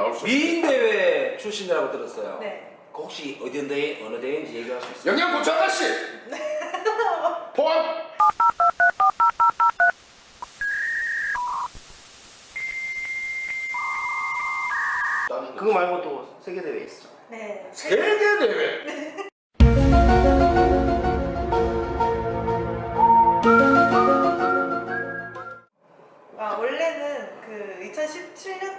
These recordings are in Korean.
나올 수 있어요. 미인 대회 출신이라고 들었어요. 네. 그 혹시 어디 대회 어느 대회인지 얘기할 수 있어요? 영양고추 아가씨 포함. 그거 말고 또 세계 대회 있어. 네. 세계 대회. 아, 원래는 그 2017년도에 네. 한복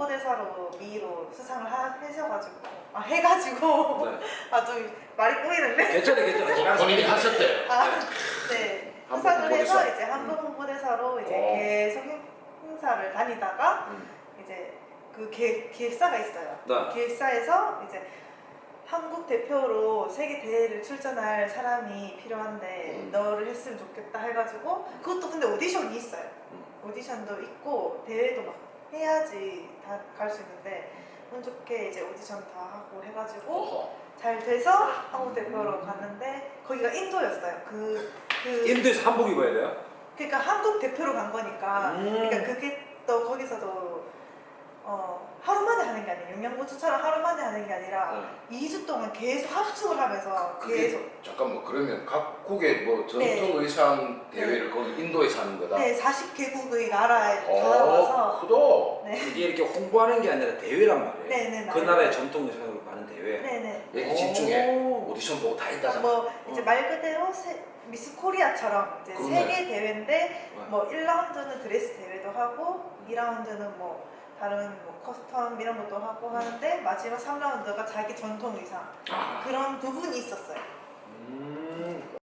홍보대사로 미로 수상을 하, 하셔가지고 아 해가지고 네. 아좀 말이 꼬이는데 괜찮아 괜찮아. 본인이 하셨대요. 아, 네. 한복 수상을 해서 홍보대사. 이제 한국 홍보대사로 이제 어. 계속 행- 행사를 다니다가 음. 이제 그 기, 기획사가 있어요. 네. 기획사에서 이제 한국 대표로 세계 대회를 출전할 사람이 필요한데 음. 너를 했으면 좋겠다 해가지고 그것도 근데 오디션이 있어요. 오디션도 있고 대회도 막 해야지 다 갈 수 있는데 운 좋게 이제 오디션 다 하고 해가지고. 잘 돼서 한국 대표로 갔는데 거기가 인도였어요. 그, 그 인도에서 한복 입어야 돼요? 그러니까 한국 대표로 간 거니까 음. 그러니까 그게 또 거기서도 어 하루 만에 하는 게 아니에요. 영양고추처럼 하루 만에 하는 게 아니라 네. 2주 동안 계속 합숙을 하면서 계속 그게 잠깐만 그러면 각국의 뭐 전통 네. 의상 대회를 거기 인도에서 하는 거다. 네 40개국의 나라에 다 어, 와서 크다. 네 이게 이렇게 홍보하는 게 아니라 대회란 말이에요. 네네 그 나라의 전통 의상으로 가는 대회. 네네 얘기 집중해. 오. 오디션 보고 다 했다잖아. 뭐 이제 어. 말 그대로 세- 미스 코리아처럼 이제. 세계 대회인데 네. 뭐 1라운드는 드레스 대회도 하고 2라운드는 뭐 다른 뭐 커스텀 이런 것도 하고 하는데 마지막 3라운드가 자기 전통 의상 아, 그런 부분이 있었어요. 음.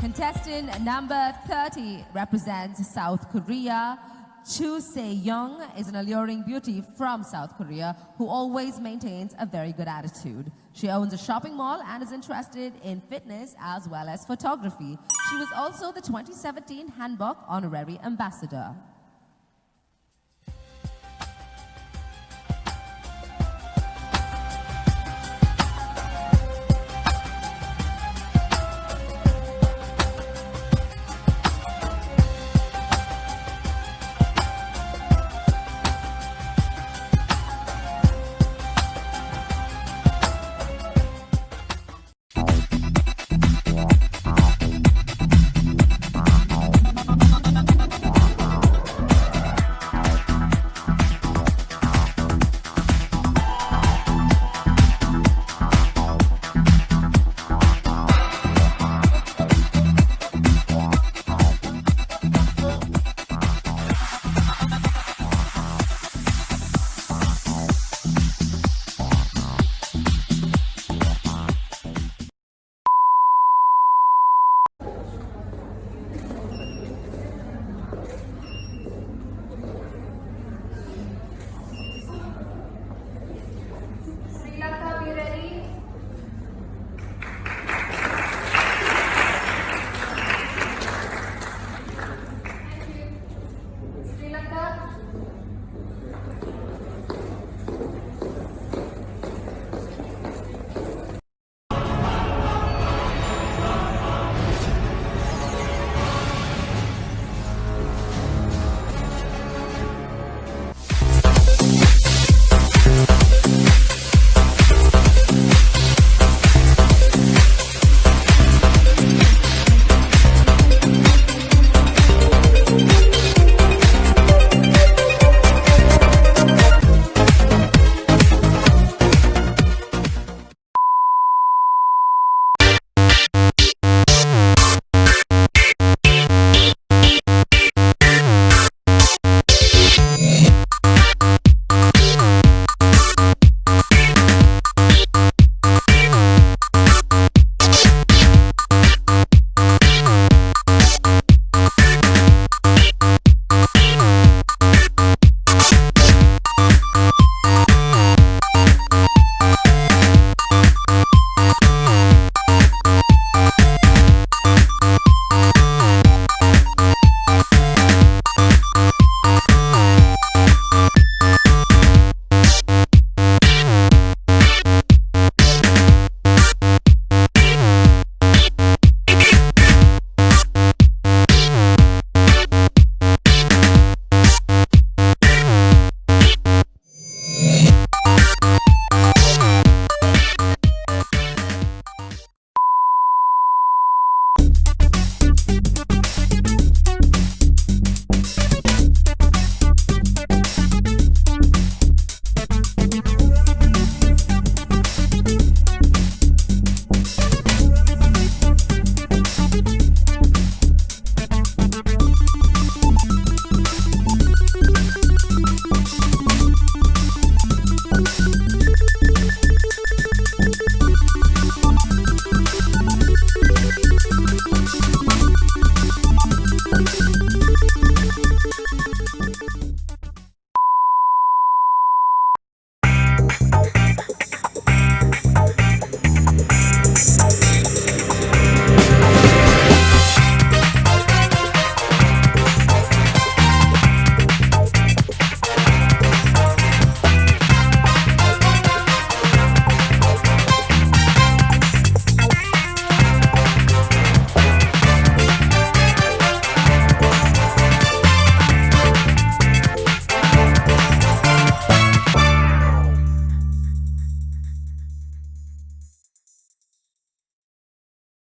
Contestant number 30 represents South Korea. Chu Se-young is an alluring beauty from South Korea who always maintains a very good attitude. She owns a shopping mall and is interested in fitness as well as photography. She was also the 2017 Hanbok Honorary Ambassador.